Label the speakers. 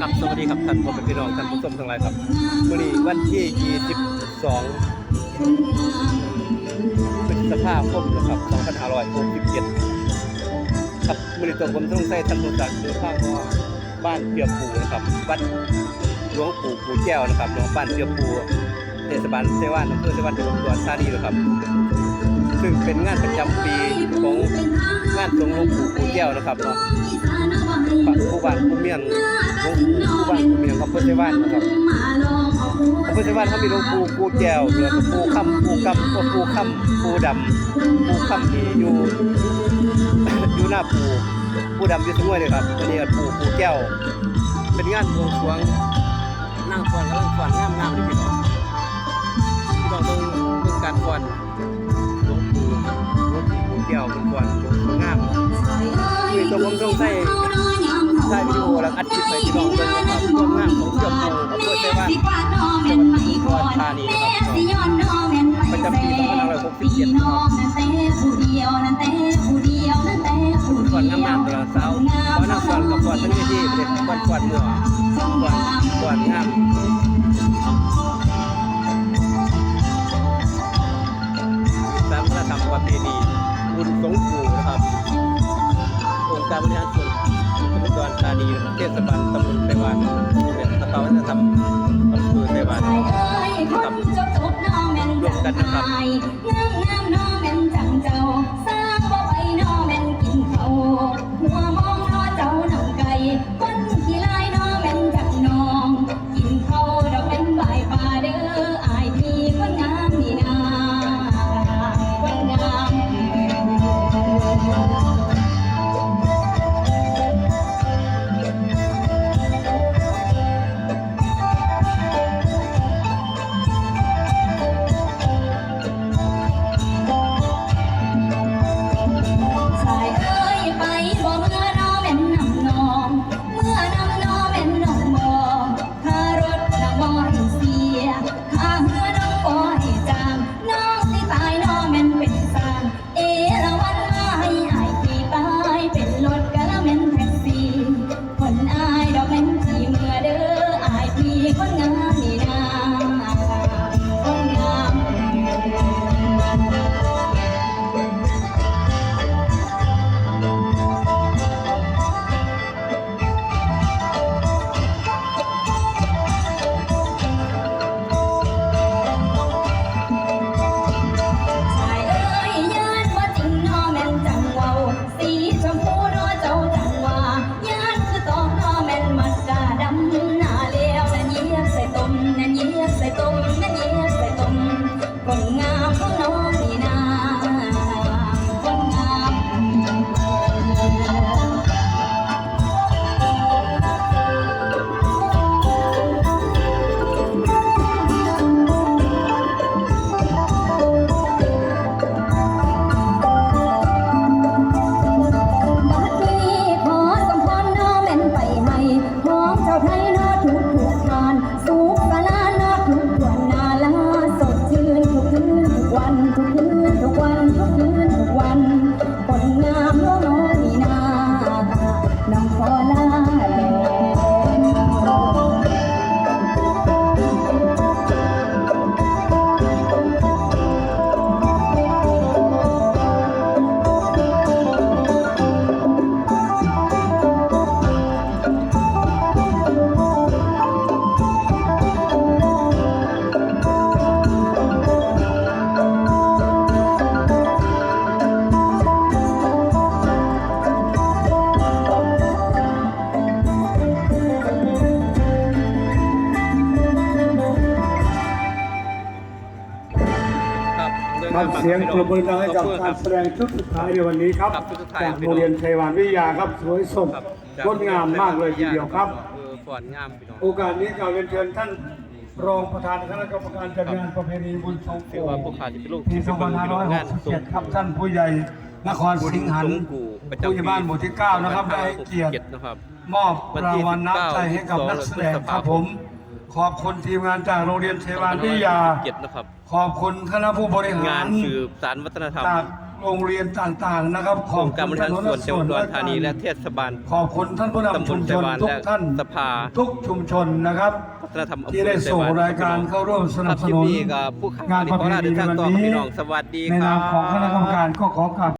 Speaker 1: ครับสวัสดีครับท่านผู้ชมพี่น้องท่านผู้ชมทั้งหลายครับวันนี้วันที่ 22พฤษภาคมนะครับ2567ครับมื้อนี้ตัวผมต้องใส่ท่านผู้ชมเดินทางมาบ้านเปียปูนะครับวัดหลวงปู่ปู่แก้วนะครับหลวงบ้านเปียปูเทศบาลเซวานอำเภอเซวานจังหวัดอุดรธานีนะครับ ซึ่งเป็นงานประจำปีของงานสงหลวงปู่ปู่แก้วนะครับเนาะปักผู้บ้านผู้เมียง หลวงปู่บ้านผู้เมียงอำเภอเซวานนะครับอำเภอเซวานเขามีหลวงปู่ปู่แก้วแล้วก็ปู่คำปู่กำปู่ปู่คำปู่ดำปู่คำที่อยู่อยู่หน้าปู่ปู่ดำอยู่สมุยเลยครับอันนี้ปู่ปู่แก้ว เป็นงานบวงสรวงนั่งฟอนกำลังฟอนงามงามเลยพี่น้องพี่น้องต้องเบิ่งการฟอนหลวงปู่หลวงปู่แก้วเป็นฟอนหลวงปู่งามมีตัวผมต้องใส่ ใส่วิดีโอแล้วอัดคลิปไปที่น้องเบิ่งนะครับร่วมงานของเกือบหมู่อำเภอเซวานจังหวัดอุดรธานีนะครับประจำปี2567นะครับก่อนงามๆตัวสาวขอนั่งก่อนกับก่อนทั้งที่เด็กก่อนก่อนเมื่อก่อนก่อนงามตามวัฒนธรรมประเพณีบุญสงปู่นะครับองค์การบริหารส่วน จังหวัดอุดรธานีเทศบาลตำบลไต้หวันเป็นสภาวัฒนธรรมอำเภอไต้หวันนะครับร่วมกันนะครับ
Speaker 2: น้องขอลา
Speaker 1: ทา
Speaker 3: บ
Speaker 1: มา
Speaker 3: เสียงปรบมือดังให้กับ
Speaker 1: ขอบคุณค
Speaker 3: การ
Speaker 1: รับ
Speaker 3: แสดงชุดสุดท้ายในวันนี้ครับ
Speaker 1: ครับชุดสุดท้าย
Speaker 3: จากโรงเรียนไทยวานวิทยาครับสวยสด
Speaker 1: ครับ
Speaker 3: งดงามมากเลยทีเดียวครับ
Speaker 1: เออฟอนงามพี่น้อง
Speaker 3: โอกาสนี้กราบเรียนเชิญท่านรองประธานคณะกรรมการจัดงานประเพณีบุญทรง
Speaker 1: ถือว่าพวกข้าจะเป็นลูก
Speaker 3: ปี
Speaker 1: ที่เป็นพี่น้องงานสง
Speaker 3: 2567ครับท่านผู้ใหญ่นครสิงห์หัน
Speaker 1: สงกูประจำ
Speaker 3: ผู้ใหญ่บ้านหมู่ที่ 9 นะครับได้เกียรติ
Speaker 1: นะครับ
Speaker 3: มอบรางวัลน้ำใจให้กับนักแสดงครับผม ขอบคุณทีมงานจากโรงเรียนไทยวานวิทยา
Speaker 1: เกียรตินะครับ
Speaker 3: ขอบคุณคณะผู้บริหางา
Speaker 1: รนสืบสารวัฒนธรรม
Speaker 3: จากโรงเรียนต่างๆนะครับ ข
Speaker 2: อ
Speaker 3: อบ
Speaker 2: งค์การบ
Speaker 3: คุณ
Speaker 2: ริหารส่วนจังหวัดอุดรธานีและเทศบาล
Speaker 3: ขอบคุณท่านผู้นำ
Speaker 2: ตำบ
Speaker 3: ชุ
Speaker 2: ล
Speaker 3: ม
Speaker 2: ไซ
Speaker 3: ชน
Speaker 2: วาน
Speaker 3: ทุก
Speaker 2: และ
Speaker 3: ท่าน
Speaker 2: สภา
Speaker 3: ทุกชุมชนนะครับ
Speaker 2: วัฒนธรรมอำเภ
Speaker 3: ที่
Speaker 2: อ
Speaker 3: ได้
Speaker 2: ไซ
Speaker 3: ส่ง
Speaker 2: วาน
Speaker 3: รายการเข้าร่วมสนั
Speaker 2: ครับบ
Speaker 3: ส
Speaker 2: คลิป
Speaker 3: นุน
Speaker 2: นี้กับผู้ข่าว
Speaker 3: งาน
Speaker 2: ที่
Speaker 3: ประ
Speaker 2: ขอ
Speaker 3: เพ
Speaker 2: ลา
Speaker 3: ณี
Speaker 2: เดิน
Speaker 3: ใน
Speaker 2: ทาง
Speaker 3: วัน
Speaker 2: ต่อ
Speaker 3: นี้
Speaker 2: พี่น้องสวัสดี
Speaker 3: ใน
Speaker 2: ครั
Speaker 3: นามของคณะกรรม
Speaker 2: บ
Speaker 3: การก็ขอกราบ